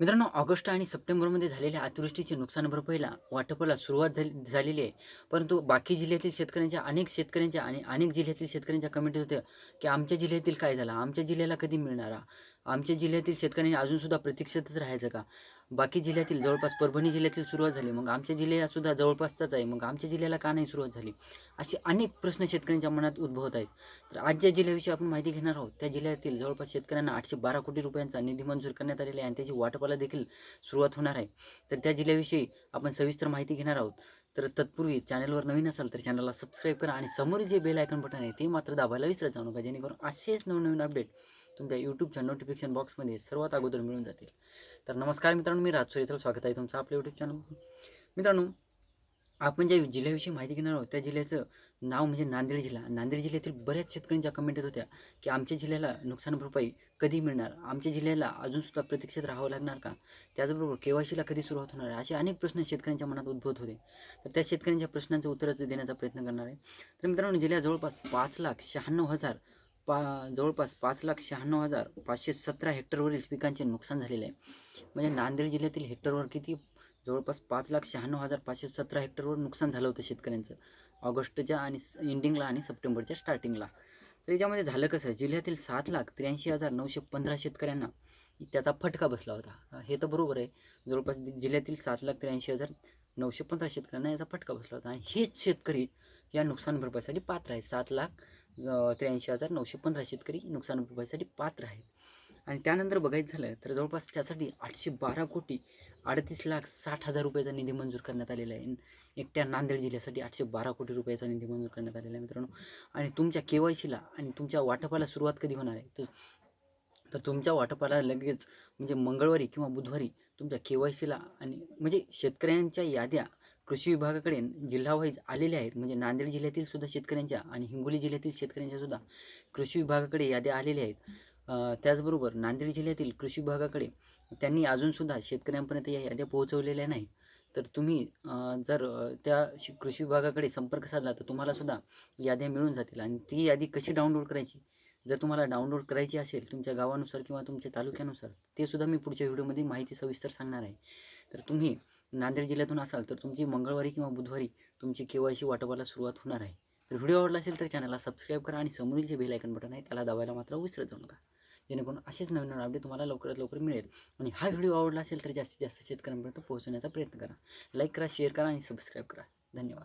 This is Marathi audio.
मित्रांनो ऑगस्ट आणि सप्टेंबरमध्ये झालेल्या अतिवृष्टीची नुकसान भरपाईला वाटपाला सुरुवात झाली झालेली आहे. परंतु बाकी जिल्ह्यातील शेतकऱ्यांच्या अनेक शेतकऱ्यांच्या आणि अनेक जिल्ह्यातील शेतकऱ्यांच्या कमेंट होत्या की आमच्या जिल्ह्यातील काय झालं? आमच्या जिल्ह्याला कधी मिळणार? आमच्या जिल्ह्यातील शेतकऱ्यांनी अजूनसुद्धा प्रतीक्षेतच राहायचं का? बाकी जिल्ह्यातील जवळपास परभणी जिल्ह्यातील सुरुवात झाली मग आमच्या जिल्ह्याला सुद्धा जवळपासचाच आहे मग आमच्या जिल्ह्याला का नाही सुरुवात झाली? असे अनेक प्रश्न शेतकऱ्यांच्या मनात उद्भवत आहेत. तर आज ज्या जिल्ह्याविषयी आपण माहिती घेणार आहोत. त्या जिल्ह्यातील जवळपास शेतकऱ्यांना आठशे बारा कोटी रुपयांचा निधी मंजूर करण्यात आलेला आहे आणि त्याची वाटपाला देखील सुरुवात होणार आहे. तर त्या जिल्ह्याविषयी आपण सविस्तर माहिती घेणार आहोत. तर तत्पूर्वी चॅनलवर नवीन असाल तर चॅनलला सबस्क्राईब करा आणि समोरील जे बेल आयकन बटन आहे ते मात्र दाबायला विसरत जाऊ नका जेणेकरून असेच नवनवीन अपडेट तुमच्या यूट्यूबच्या नोटिफिकेशन बॉक्समध्ये सर्वात अगोदर मिळून जातील. तर नमस्कार मित्रांनो मी राज सुरेत्र स्वागत आहे तुमचं आपल्या यूट्यूब चॅनल मित्रांनो आपण ज्या जिल्ह्याविषयी माहिती घेणार आहोत त्या जिल्ह्याचं नाव म्हणजे नांदेड जिल्हा. नांदेड जिल्ह्यातील बऱ्याच शेतकऱ्यांच्या कमेंट येत होत्या की आमच्या जिल्ह्याला नुकसान भरपाई कधी मिळणार? आमच्या जिल्ह्याला अजूनसुद्धा प्रतीक्षेत राहावं लागणार का? त्याचबरोबर केवायसीला कधी सुरुवात होणार आहे? असे अनेक प्रश्न शेतकऱ्यांच्या मनात उद्भवत होते. तर त्या शेतकऱ्यांच्या प्रश्नांचं उत्तरच देण्याचा प्रयत्न करणार आहे. तर मित्रांनो जिल्ह्यात जवळपास पाच लाख शहाण्णव हजार पा जवळपास पाच लाख शहाण्णव हजार पाचशे सतरा हेक्टरवरील पिकांचे नुकसान झालेले आहे. म्हणजे नांदेड जिल्ह्यातील हेक्टरवर किती? जवळपास पाच लाख शहाण्णव हजार पाचशे सतरा हेक्टरवर नुकसान झालं होतं शेतकऱ्यांचं. ऑगस्टच्या आणि एंडिंगला आणि सप्टेंबरच्या स्टार्टिंगला तर याच्यामध्ये झालं कसं? जिल्ह्यातील सात लाख त्र्याऐंशी हजार नऊशे पंधरा शेतकऱ्यांना त्याचा फटका बसला होता. हे तर बरोबर आहे. जवळपास जिल्ह्यातील सात लाख त्र्याऐंशी हजार नऊशे पंधरा शेतकऱ्यांना याचा फटका बसला होता. आणि हेच शेतकरी या नुकसान भरपाईसाठी पात्र आहे सात लाख त्र्याऐंशी हजार नऊशे पंधरा शेतकरी नुकसान भरपाईसाठी पात्र आहेत. आणि त्यानंतर बघायचं झालं तर जवळपास त्यासाठी आठशे बारा कोटी अडतीस लाख साठ हजार रुपयाचा निधी मंजूर करण्यात आलेला आहे. एकट्या नांदेड जिल्ह्यासाठी आठशे बारा कोटी रुपयाचा निधी मंजूर करण्यात आलेला आहे मित्रांनो. आणि तुमच्या के वाय सीला आणि तुमच्या वाटपाला सुरुवात कधी होणार आहे? तर तर तुमच्या वाटपाला लगेच म्हणजे मंगळवारी किंवा बुधवारी तुमच्या के वाय सीला आणि म्हणजे शेतकऱ्यांच्या याद्या कृषी विभागाकडे जिल्हावाईज आलेले आहेत. म्हणजे नांदेड जिल्ह्यातील सुद्धा शेतकऱ्यांच्या आणि हिंगोली जिल्ह्यातील शेतकऱ्यांच्या सुद्धा कृषी विभागाकडे याद्या आलेल्या आहेत. त्याचबरोबर नांदेड जिल्ह्यातील कृषी विभागाकडे त्यांनी अजूनसुद्धा शेतकऱ्यांपर्यंत या याद्या पोहोचवलेल्या नाहीत. तर तुम्ही जर त्या कृषी विभागाकडे संपर्क साधला तर तुम्हाला सुद्धा याद्या मिळून जातील. आणि ती यादी कशी डाउनलोड करायची? जर तुम्हाला डाउनलोड करायची असेल तुमच्या गावानुसार किंवा तुमच्या तालुक्यानुसार ते सुद्धा मी पुढच्या व्हिडिओमध्ये माहिती सविस्तर सांगणार आहे. तर तुम्ही नांदेड जिल्ह्यातून असाल तर तुमची मंगळवारी किंवा बुधवारी तुमची के वाय सी वाटपाला सुरुवात होणार आहे. तर व्हिडिओ आवडला असेल तर चॅनलला सबस्क्राईब करा आणि समोरील जे बेल आयकन बटन आहे त्याला दाबायला मात्र विसरत जाऊ नका. जेणेकरून असेच नवीन नवीन अपडेट तुम्हाला लवकरात लवकर मिळेल. आणि हा व्हिडिओ आवडला असेल तर जास्तीत जास्त शेतकऱ्यांपर्यंत पोहोचवण्याचा प्रयत्न करा. लाईक करा शेअर करा आणि सबस्क्राईब करा. धन्यवाद.